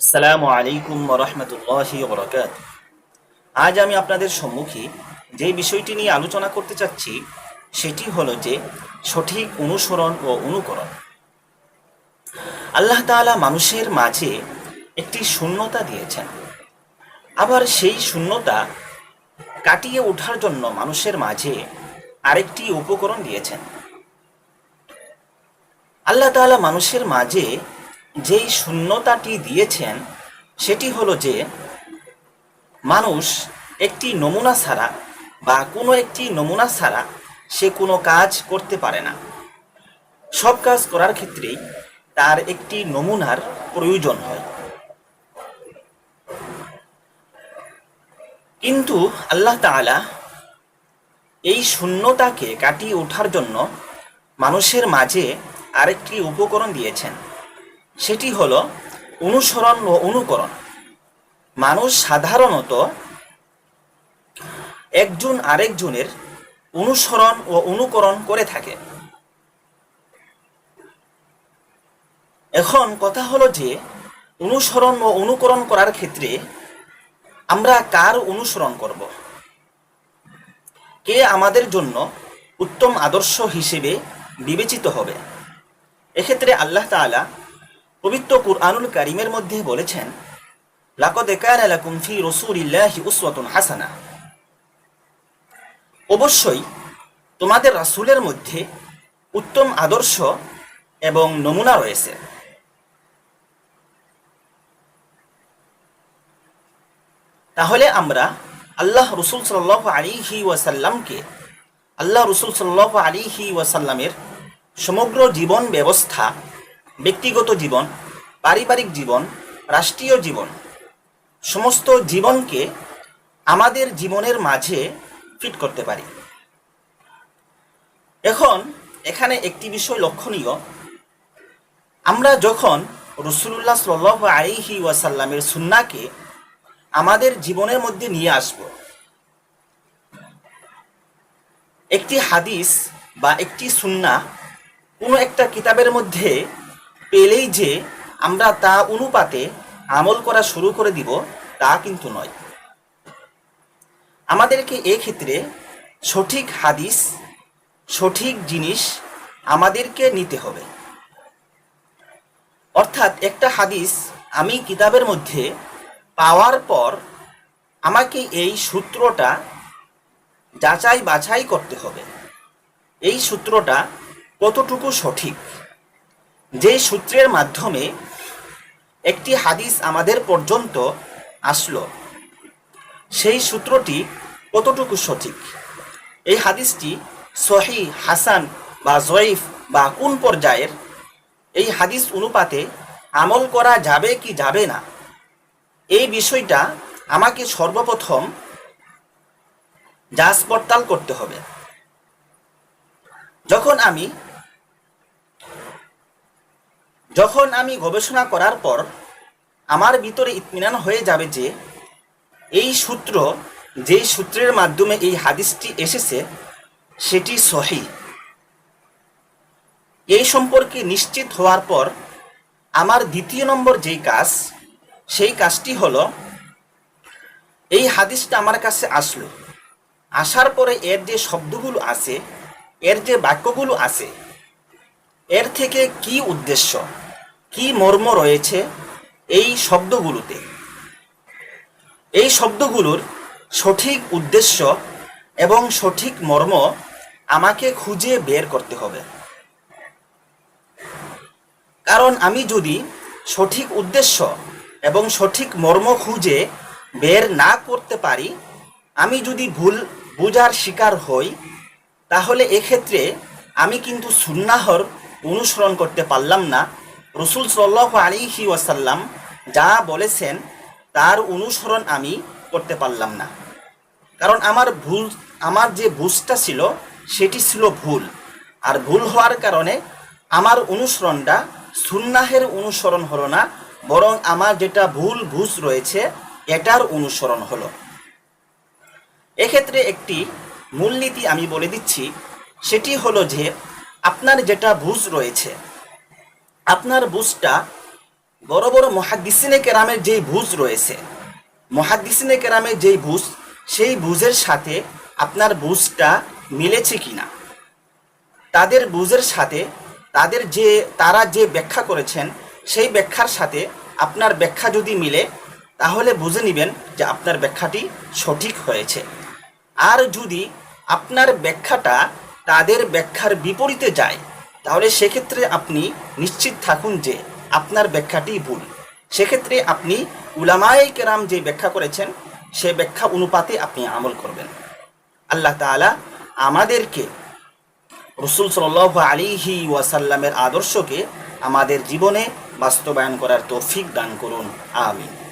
আসসালামু আলাইকুম রহমতুল্লাহি বরকাত আজ আমি আপনাদের সম্মুখে যে বিষয়টি নিয়ে আলোচনা করতে চাচ্ছি, সেটি হলো যে সঠিক অনুসরণ ও অনুকরণ। আল্লাহ তাআলা মানুষের মাঝে একটি শূন্যতা দিয়েছেন। আবার সেই শূন্যতা কাটিয়ে ওঠার জন্য মানুষের মাঝে আরেকটি উপকরণ দিয়েছেন। আল্লাহ তাআলা মানুষের মাঝে যেই শূন্যতাটি দিয়েছেন, সেটি হলো যে, মানুষ একটি নমুনা ছাড়া বা কোনো একটি নমুনা ছাড়া সে কোনো কাজ করতে পারে না। সব কাজ করার ক্ষেত্রেই তার একটি নমুনার প্রয়োজন হয়। কিন্তু আল্লাহ তাআলা এই শূন্যতাকে কাটিয়ে ওঠার জন্য মানুষের মাঝে আরেকটি উপকরণ দিয়েছেন। সেটি হল অনুসরণ ও অনুকরণ। মানুষ সাধারণত একজন আরেকজনের অনুসরণ ও অনুকরণ করে থাকে। এখন কথা হলো যে, অনুসরণ ও অনুকরণ করার ক্ষেত্রে আমরা কার অনুসরণ করব? কে আমাদের জন্য উত্তম আদর্শ হিসেবে বিবেচিত হবে? এক্ষেত্রে আল্লাহ তাআলা পবিত্র কুরআনুল কারিমের মধ্যে বলেছেন, লাকদ কানা লাকুম ফি রাসূলিল্লাহি উসওয়াতুন হাসানা। অবশ্যই তোমাদের রাসূলের মধ্যে উত্তম আদর্শ এবং নমুনা রয়েছে। তাহলে আমরা আল্লাহ রসুল সাল্লাহ আলিহি ওয়াসাল্লামকে, আল্লাহ রসুল সাল্লাহ আলিহি ওয়াসাল্লামের সমগ্র জীবন ব্যবস্থা ব্যক্তিগত জীবন, পারিবারিক জীবন, রাষ্ট্রীয় জীবন, সমস্ত জীবনকে আমাদের জীবনের মাঝে ফিট করতে পারি। এখন এখানে একটি বিষয় লক্ষণীয়। আমরা যখন রসুল্লাহ সাল আলিহি ওয়াসাল্লামের সুন্নাকে আমাদের জীবনের মধ্যে নিয়ে আসব, একটি হাদিস বা একটি সুন্না কোনো একটা কিতাবের মধ্যে পেলেই যে আমরা তা অনুপাতে আমল করা শুরু করে দিব, তা কিন্তু নয়। আমাদেরকে এক্ষেত্রে সঠিক হাদিস, সঠিক জিনিস আমাদেরকে নিতে হবে। অর্থাৎ একটা হাদিস আমি কিতাবের মধ্যে পাওয়ার পর আমাকে এই সূত্রটা যাচাই বাছাই করতে হবে। এই সূত্রটা কতটুকু সঠিক? যে সূত্রের মাধ্যমে একটি হাদিস আমাদের পর্যন্ত আসলো, সেই সূত্রটি কতটুকু সঠিক? এই হাদিসটি সহি, হাসান বা জয়ীফ বা কোন পর্যায়ের? এই হাদিস অনুপাতে আমল করা যাবে কি যাবে না? এই বিষয়টা আমাকে সর্বপ্রথম যাচ পড়তাল করতে হবে। যখন আমি যখন আমি গবেষণা করার পর আমার ভিতরে ইতমিনান হয়ে যাবে যে এই সূত্র, যেই সূত্রের মাধ্যমে এই হাদিসটি এসেছে, সেটি সহি। এই সম্পর্কে নিশ্চিত হওয়ার পর আমার দ্বিতীয় নম্বর যেই কাজ, সেই কাজটি হলো, এই হাদিসটা আমার কাছে আসলো। আসার পরে এর যে শব্দগুলো আছে, এর যে বাক্যগুলো আছে, এর থেকে কি উদ্দেশ্য? কি মর্ম রয়েছে এই শব্দগুলোতে? এই শব্দগুলোর সঠিক উদ্দেশ্য এবং সঠিক মর্ম আমাকে খুঁজে বের করতে হবে। কারণ আমি যদি সঠিক উদ্দেশ্য এবং সঠিক মর্ম খুঁজে বের না করতে পারি, আমি যদি ভুল বোঝার শিকার হই, তাহলে এক্ষেত্রে আমি কিন্তু সুন্নাহর অনুসরণ করতে পারলাম না। রসুল সাল্লাহ আলিহি ওয়াসাল্লাম যা বলেছেন, তার অনুসরণ আমি করতে পারলাম না। কারণ আমার ভুল, আমার যে বুঝটা ছিল, সেটি ছিল ভুল। আর ভুল হওয়ার কারণে আমার অনুসরণটা সুন্নাহের অনুসরণ হলো না, বরং আমার যেটা ভুল বুঝ রয়েছে, এটার অনুসরণ হলো। এক্ষেত্রে একটি মূলনীতি আমি বলে দিচ্ছি, সেটি হলো যে আপনার যেটা বুঝ রয়েছে আপনার বুঝটা বড় বড় মহাদিসিনে কেরামের যেই ভুজ রয়েছে মহাদিসিনে কেরামের যেই ভুজ সেই ভুজের সাথে আপনার ভুজটা মিলেছে কিনা? তাদের বুঝের সাথে, তাদের যে, তারা যে ব্যাখ্যা করেছেন, সেই ব্যাখ্যার সাথে আপনার ব্যাখ্যা যদি মিলে, তাহলে বুঝে নেবেন যে আপনার ব্যাখ্যাটি সঠিক হয়েছে। আর যদি আপনার ব্যাখ্যাটা তাদের ব্যাখ্যার বিপরীতে যায় তাহলে সেক্ষেত্রে আপনি নিশ্চিত থাকুন যে আপনার ব্যাখ্যাটি ভুল। সেক্ষেত্রে আপনি উলামায়ে কেরাম যে ব্যাখ্যা করেছেন, সে ব্যাখ্যা অনুপাতে আপনি আমল করবেন। আল্লাহ তাআলা আমাদেরকে, রসুল সাল আলিহি ওয়াসাল্লামের আদর্শকে আমাদের জীবনে বাস্তবায়ন করার তৌফিক দান করুন। আমিন।